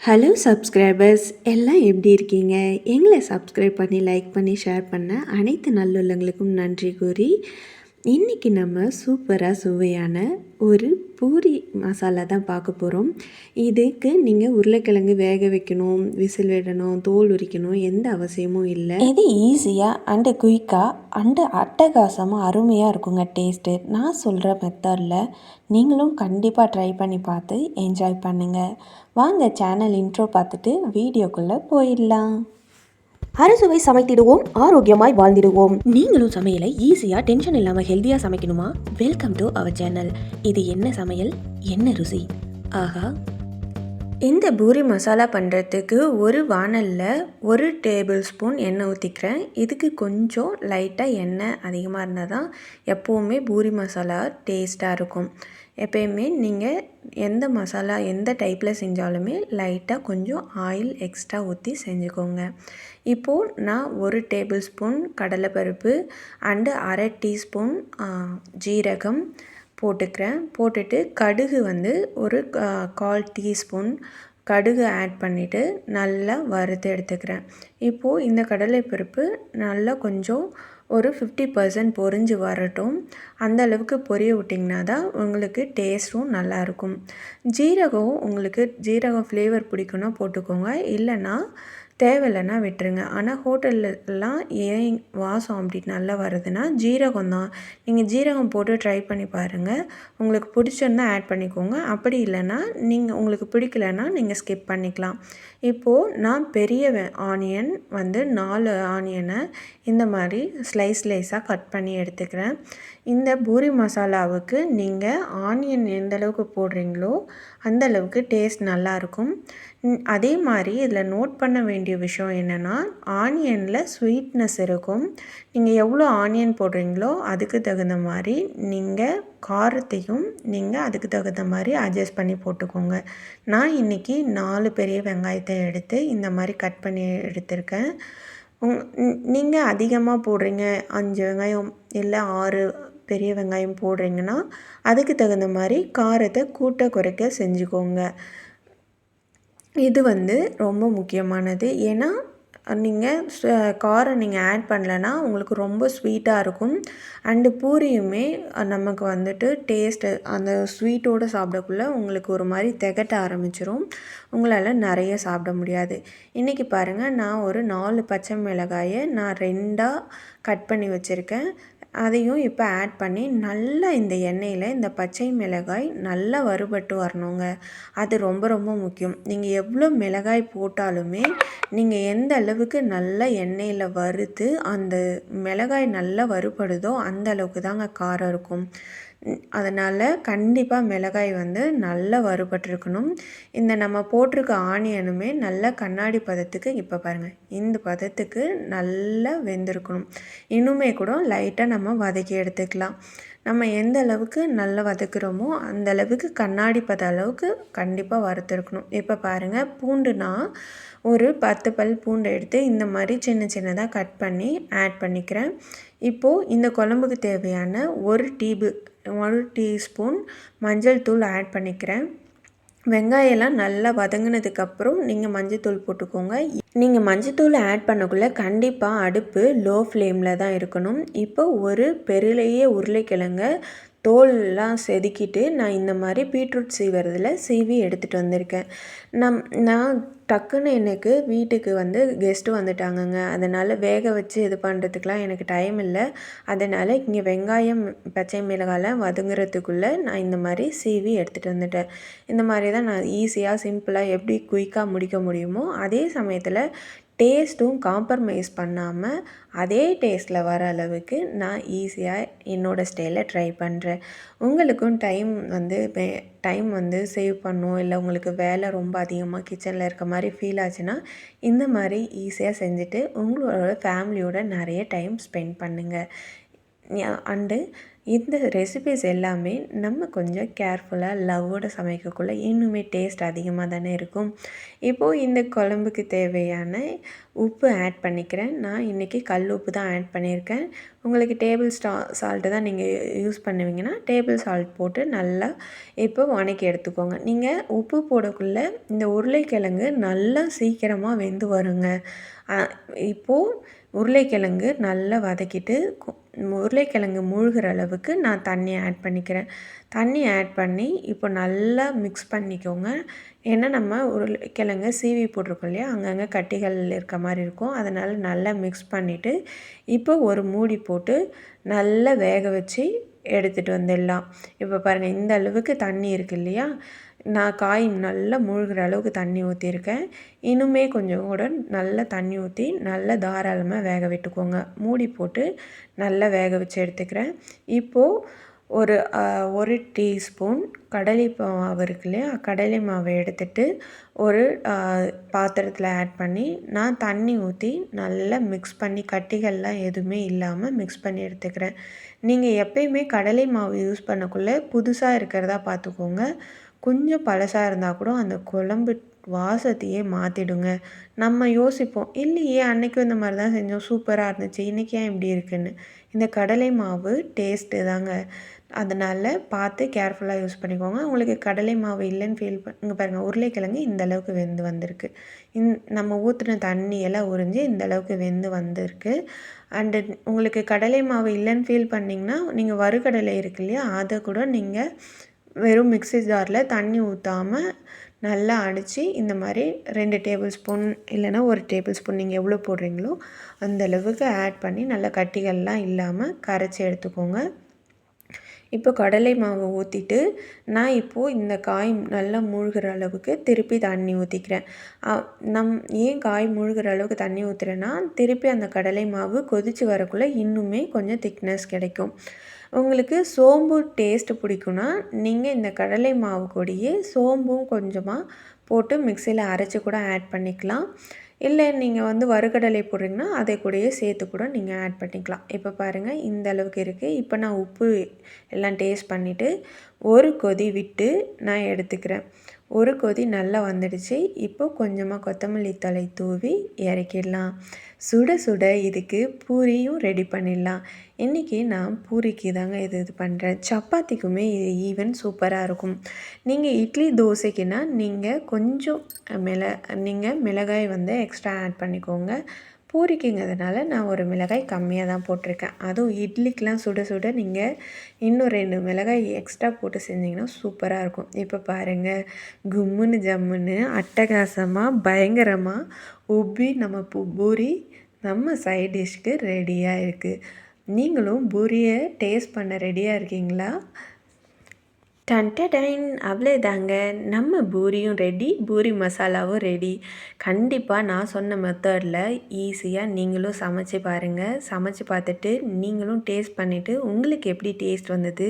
Hello subscribers எல்லாம் எப்படி இருக்கீங்க? எங்களை சப்ஸ்கிரைப் பண்ணி லைக் பண்ணி ஷேர் பண்ண அனைத்து நல்லுள்ளங்களுக்கும் நன்றி கூறி இன்றைக்கி நம்ம சூப்பராக சுவையான ஒரு பூரி மசாலா தான் பார்க்க போகிறோம் இதுக்கு நீங்கள் உருளைக்கிழங்கு வேக வைக்கணும் விசில் விடணும் தோல் உரிக்கணும் எந்த அவசியமும் இல்லை. இது ஈஸியாக அண்டு குயிக்காக அண்டு அட்டகாசமாக அருமையாக இருக்குங்க டேஸ்ட்டு நான் சொல்கிற மெத்தடில் நீங்களும் கண்டிப்பாக ட்ரை பண்ணி பார்த்து என்ஜாய் பண்ணுங்கள் வாங்க சேனல் இன்ட்ரோ பார்த்துட்டு வீடியோக்குள்ளே போயிடலாம். அறுசுவை சமைத்திடுவோம் ஆரோக்கியமாய் வாழ்ந்திடுவோம். நீங்களும் சமையலை ஈஸியாக டென்ஷன் இல்லாமல் ஹெல்த்தியாக சமைக்கணுமா? வெல்கம் டு அவர் சேனல் இது என்ன சமையல்? என்ன ருசி? ஆஹா. இந்த பூரி மசாலா பண்ணுறதுக்கு ஒரு வானலில் ஒரு டேபிள் ஸ்பூன் எண்ணெய் ஊற்றிக்கிறேன் இதுக்கு கொஞ்சம் லைட்டாக எண்ணெய் அதிகமாக இருந்தால் தான் எப்போவுமே பூரி மசாலா டேஸ்ட்டாக இருக்கும். எப்பயுமே நீங்கள் எந்த மசாலா எந்த டைப்பில் செஞ்சாலுமே லைட்டாக கொஞ்சம் ஆயில் எக்ஸ்ட்ரா ஊற்றி செஞ்சுக்கோங்க. இப்போது நான் ஒரு டேபிள் ஸ்பூன் கடலைப்பருப்பு அண்டு அரை டீஸ்பூன் ஜீரகம் போட்டுக்கிறேன். போட்டுட்டு கடுகு வந்து ஒரு கால் டீஸ்பூன் கடுகு ஆட் பண்ணிவிட்டு நல்லா வறுத்து எடுத்துக்கிறேன். இப்போது இந்த கடலைப்பருப்பு நல்லா கொஞ்சம் ஒரு ஃபிஃப்டி பர்சன்ட் பொரிஞ்சு வரட்டும். அந்த அளவுக்கு பொரிய விட்டிங்கன்னா தான் உங்களுக்கு டேஸ்ட்டும் நல்லாயிருக்கும் ஜீரகம் உங்களுக்கு ஜீரகம் ஃப்ளேவர் பிடிக்குன்னா போட்டுக்கோங்க. இல்லைன்னா தேவையில்லைன்னா விட்டுருங்க. ஆனால் ஹோட்டல்லலாம் ஏன் வாசம் அப்படி நல்லா வருதுன்னா ஜீரகம் தான். நீங்கள் ஜீரகம் போட்டு ட்ரை பண்ணி பாருங்கள் உங்களுக்கு பிடிச்சிருந்தா ஆட் பண்ணிக்கோங்க. அப்படி இல்லைன்னா நீங்கள் உங்களுக்கு பிடிக்கலன்னா நீங்கள் ஸ்கிப் பண்ணிக்கலாம். இப்போது நான் பெரிய ஆனியன் வந்து நாலு ஆனியனை இந்த மாதிரி ஸ்லைஸ் ஸ்லைஸாக கட் பண்ணி எடுத்துக்கிறேன். இந்த பூரி மசாலாவுக்கு நீங்கள் ஆனியன் எந்தளவுக்கு போடுறீங்களோ அந்த அளவுக்கு டேஸ்ட் நல்லாயிருக்கும் அதே மாதிரி இதில் நோட் பண்ண வேண்டிய விஷயம் என்னென்னா ஆனியனில் ஸ்வீட்னஸ் இருக்கும். நீங்கள் எவ்வளோ ஆனியன் போடுறீங்களோ அதுக்கு தகுந்த மாதிரி நீங்கள் காரத்தையும் நீங்கள் அதுக்கு தகுந்த மாதிரி அட்ஜஸ்ட் பண்ணி போட்டுக்கோங்க. நான் இன்றைக்கி நாலு பெரிய வெங்காயத்தை எடுத்து இந்த மாதிரி கட் பண்ணி எடுத்திருக்கேன். நீங்கள் அதிகமாக போடுறீங்க அஞ்சு வெங்காயம் இல்லை ஆறு பெரிய வெங்காயம் போடுறீங்கன்னா அதுக்கு தகுந்த மாதிரி காரத்தை கூட்ட குறைக்க செஞ்சுக்கோங்க. இது வந்து ரொம்ப முக்கியமானது. ஏன்னா நீங்கள் காரம் நீங்கள் ஆட் பண்ணலன்னா உங்களுக்கு ரொம்ப ஸ்வீட்டாக இருக்கும். அண்டு பூரியுமே நமக்கு வந்துட்டு டேஸ்ட்டு அந்த ஸ்வீட்டோடு சாப்பிடக்குள்ள உங்களுக்கு ஒரு மாதிரி திகட்ட ஆரம்பிச்சிரும். உங்களால் நிறைய சாப்பிட முடியாது. இன்றைக்கி பாருங்கள் நான் ஒரு நாலு பச்சை மிளகாயை நான் ரெண்டாக கட் பண்ணி வச்சுருக்கேன். அதையும் இப்போ ஆட் பண்ணி நல்லா இந்த எண்ணெயில் இந்த பச்சை மிளகாய் நல்லா வறுபட்டு வரணுங்க. அது ரொம்ப ரொம்ப முக்கியம். நீங்கள் எவ்வளோ மிளகாய் போட்டாலுமே நீங்கள் எந்த அளவுக்கு நல்லா எண்ணெயில் வறுத்து அந்த மிளகாய் நல்லா வறுபடுதோ அந்த அளவுக்கு தாங்க காரம் இருக்கும். அதனால் கண்டிப்பாக மிளகாய் வந்து நல்லா வறுபட்டிருக்கணும். இந்த நம்ம போட்டிருக்க ஆனியனுமே நல்ல கண்ணாடி பதத்துக்கு இப்போ பாருங்கள் இந்த பதத்துக்கு நல்லா வெந்திருக்கணும். இன்னுமே கூட லைட்டாக நம்ம வதக்கி எடுத்துக்கலாம். நம்ம எந்த அளவுக்கு நல்லா வதக்குறோமோ அந்த அளவுக்கு கண்ணாடி பத அளவுக்கு கண்டிப்பாக வறுத்துருக்கணும். இப்போ பாருங்கள் பூண்டுனா ஒரு பத்து பல் பூண்டு எடுத்து இந்த மாதிரி சின்ன சின்னதாக கட் பண்ணி ஆட் பண்ணிக்கிறேன். இப்போது இந்த குழம்புக்கு தேவையான ஒரு டீபு ஒரு டீஸ்பூன் மஞ்சள் தூள் ஆட் பண்ணிக்கிறேன். வெங்காயம்லாம் நல்லா வதங்கினதுக்கப்புறம் நீங்கள் மஞ்சத்தூள் போட்டுக்கோங்க. நீங்கள் மஞ்சத்தூள் ஆட் பண்ணக்குள்ளே கண்டிப்பாக அடுப்பு லோ ஃப்ளேமில் தான் இருக்கணும். இப்போ ஒரு பெருளையே உருளைக்கிழங்க தோல்லாம் செதுக்கிட்டு நான் இந்த மாதிரி பீட்ரூட் சீவரதில் சீவி எடுத்துகிட்டு வந்திருக்கேன். நம் நான் டக்குன்னு எனக்கு வீட்டுக்கு வந்து கெஸ்ட்டு வந்துட்டாங்கங்க. அதனால் வேக வச்சு இது பண்ணுறதுக்கெலாம் எனக்கு டைம் இல்லை. அதனால் இங்கே வெங்காயம் பச்சை மிளகாலாம் வதங்குறதுக்குள்ளே நான் இந்த மாதிரி சீவி எடுத்துகிட்டு வந்துட்டேன். இந்த மாதிரி தான் நான் ஈஸியாக சிம்பிளாக எப்படி குயிக்காக முடிக்க முடியுமோ அதே சமயத்தில் டேஸ்ட்டும் காம்ப்ரமைஸ் பண்ணாமல் அதே டேஸ்ட்டில் வர அளவுக்கு நான் ஈஸியாக என்னோடய ஸ்டைலில் ட்ரை பண்ணுறேன் உங்களுக்கும் டைம் வந்து டைம் வந்து சேவ் பண்ணும். இல்லை உங்களுக்கு வேலை ரொம்ப அதிகமாக கிச்சனில் இருக்க மாதிரி ஃபீல் ஆச்சுன்னா இந்த மாதிரி ஈஸியாக செஞ்சுட்டு உங்களோட ஃபேமிலியோட நிறைய டைம் ஸ்பெண்ட் பண்ணுங்கள் அண்டு இந்த ரெசிபிஸ் எல்லாமே நம்ம கொஞ்சம் கேர்ஃபுல்லாக லவ்வோட சமைக்கக்குள்ள இன்னுமே டேஸ்ட் அதிகமாக தானே இருக்கும். இப்போது இந்த குழம்புக்கு தேவையான உப்பு ஆட் பண்ணிக்கிறேன். நான் இன்றைக்கி கல் உப்பு தான் ஆட் பண்ணியிருக்கேன். உங்களுக்கு டேபிள் ஸ்டா சால்ட்டு தான் நீங்கள் யூஸ் பண்ணுவீங்கன்னா டேபிள் சால்ட் போட்டு நல்லா இப்போ வணக்கி எடுத்துக்கோங்க. நீங்கள் உப்பு போடக்குள்ளே இந்த உருளைக்கிழங்கு நல்லா சீக்கிரமாக வெந்து வருங்க. இப்போது உருளைக்கிழங்கு நல்லா வதக்கிட்டு உருளைக்கிழங்கு மூழ்கிற அளவுக்கு நான் தண்ணி ஆட் பண்ணிக்கிறேன். தண்ணி ஆட் பண்ணி இப்போ நல்லா மிக்ஸ் பண்ணிக்கோங்க. ஏன்னா நம்ம உருளைக்கிழங்கு சீவி போட்டிருக்கோம் இல்லையா? அங்கங்கே கட்டிகள் இருக்க மாதிரி இருக்கும். அதனால் நல்லா மிக்ஸ் பண்ணிவிட்டு இப்போ ஒரு மூடி போட்டு நல்லா வேக வச்சு எடுத்துகிட்டு வந்துடலாம். இப்போ பாருங்கள் இந்த அளவுக்கு தண்ணி இருக்கு இல்லையா? நான் காய் நல்லா மூழ்கிற அளவுக்கு தண்ணி ஊற்றிருக்கேன் இன்னுமே கொஞ்சம் கூட நல்லா தண்ணி ஊற்றி நல்லா தாராளமாக வேக விட்டுக்கோங்க. மூடி போட்டு நல்லா வேக வச்சு எடுத்துக்கிறேன். இப்போது ஒரு ஒரு டீஸ்பூன் கடலை மாவு இருக்கு இல்லையா கடலை மாவை எடுத்துட்டு ஒரு பாத்திரத்தில் ஆட் பண்ணி நான் தண்ணி ஊற்றி நல்லா மிக்ஸ் பண்ணி கட்டிகள்லாம் எதுவுமே இல்லாமல் மிக்ஸ் பண்ணி எடுத்துக்கிறேன். நீங்கள் எப்பயுமே கடலை மாவு யூஸ் பண்ணக்குள்ளே புதுசாக இருக்கிறதா பார்த்துக்கோங்க கொஞ்சம் பழசாக இருந்தால் கூட அந்த குழம்பு வாசத்தையே மாற்றிடுங்க நம்ம யோசிப்போம் இல்லையே அன்னைக்கும் இந்த மாதிரி தான் செஞ்சோம் சூப்பராக இருந்துச்சு இன்றைக்கி ஏன் இப்படி இருக்குன்னு? இந்த கடலை மாவு டேஸ்ட்டு தாங்க. அதனால் பார்த்து கேர்ஃபுல்லாக யூஸ் பண்ணிக்கோங்க. உங்களுக்கு கடலை மாவு இல்லைன்னு ஃபீல் பண்ணுங்க இங்கே பாருங்கள் உருளைக்கிழங்கு இந்த அளவுக்கு வெந்து வந்திருக்கு. இந் நம்ம ஊற்றின தண்ணி எல்லாம் உறிஞ்சி இந்த அளவுக்கு வெந்து வந்திருக்கு. அண்டு உங்களுக்கு கடலை மாவு இல்லைன்னு ஃபீல் பண்ணிங்கன்னா நீங்கள் வறுக்கடலை இருக்கு இல்லையா அதை கூட நீங்கள் வெறும் மிக்ஸி ஜாரில் தண்ணி ஊற்றாமல் நல்லா அடித்து இந்த மாதிரி ரெண்டு டேபிள் ஸ்பூன் இல்லைன்னா ஒரு டேபிள் ஸ்பூன் நீங்கள் எவ்வளோ போடுறீங்களோ அந்தளவுக்கு ஆட் பண்ணி நல்லா கட்டிகள்லாம் இல்லாமல் கரைச்சி எடுத்துக்கோங்க. இப்போ கடலை மாவு ஊற்றிட்டு நான் இப்போது இந்த காய் நல்லா மூழ்கிற அளவுக்கு திருப்பி தண்ணி ஊற்றிக்கிறேன். நம் ஏன் காய் மூழ்கிற அளவுக்கு தண்ணி ஊற்றுறேன்னா திருப்பி அந்த கடலை மாவு கொதித்து வரக்குள்ளே இன்னுமே கொஞ்சம் திக்னஸ் கிடைக்கும். உங்களுக்கு சோம்பு டேஸ்ட்டு பிடிக்கும்னா நீங்கள் இந்த கடலை மாவு கூடயே சோம்பும் கொஞ்சமாக போட்டு மிக்சியில் அரைச்சி கூட ஆட் பண்ணிக்கலாம். இல்லை நீங்கள் வந்து வறுகடலை போடுறீங்கன்னா அதை கூடயே சேர்த்து கூட நீங்கள் ஆட் பண்ணிக்கலாம். இப்போ பாருங்கள் இந்த அளவுக்கு இருக்குது இப்போ நான் உப்பு எல்லாம் டேஸ்ட் பண்ணிவிட்டு ஒரு கொதி விட்டு நான் எடுத்துக்கிறேன். ஒரு கொதி நல்லா வந்துடுச்சு. இப்போ கொஞ்சமாக கொத்தமல்லி தழை தூவி இறக்கிடலாம். சுட சுட இதுக்கு பூரியும் ரெடி பண்ணிடலாம். இன்றைக்கி நான் பூரிக்கு தாங்க இது இது பண்ணுறேன் சப்பாத்திக்குமே இது ஈவன் சூப்பராக இருக்கும். நீங்கள் இட்லி தோசைக்குன்னா நீங்கள் கொஞ்சம் மிள நீங்கள் மிளகாய் வந்து எக்ஸ்ட்ரா ஆட் பண்ணிக்கோங்க. பூரிக்குங்கிறதுனால நான் ஒரு மிளகாய் கம்மியாக தான் போட்டிருக்கேன். அதுவும் இட்லிக்கெலாம் சுட சுட நீங்கள் இன்னும் ரெண்டு மிளகாய் எக்ஸ்ட்ரா போட்டு செஞ்சிங்கன்னா சூப்பராக இருக்கும். இப்போ பாருங்கள் கும்முன்னு ஜம்முன்னு அட்டகாசமாக பயங்கரமாக உப்பி நம்ம பூ பூரி நம்ம சைட் டிஷ்க்கு ரெடியாக இருக்குது நீங்களும் பூரியை டேஸ்ட் பண்ண ரெடியாக இருக்கீங்களா? டன்டடைன் அவ்வளோதாங்க நம்ம பூரியும் ரெடி பூரி மசாலாவும் ரெடி கண்டிப்பாக நான் சொன்ன மெத்தடில் ஈஸியாக நீங்களும் சமைச்சு பாருங்கள் சமைச்சு பார்த்துட்டு நீங்களும் டேஸ்ட் பண்ணிவிட்டு உங்களுக்கு எப்படி டேஸ்ட் வந்தது?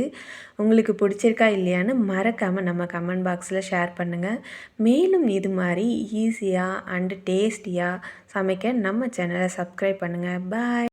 உங்களுக்கு பிடிச்சிருக்கா இல்லையான்னு மறக்காமல் நம்ம கமெண்ட் பாக்ஸில் ஷேர் பண்ணுங்கள் மேலும் இது மாதிரி ஈஸியாக அண்டு டேஸ்டியாக சமைக்க நம்ம சேனலை சப்ஸ்கிரைப் பண்ணுங்கள் பாய்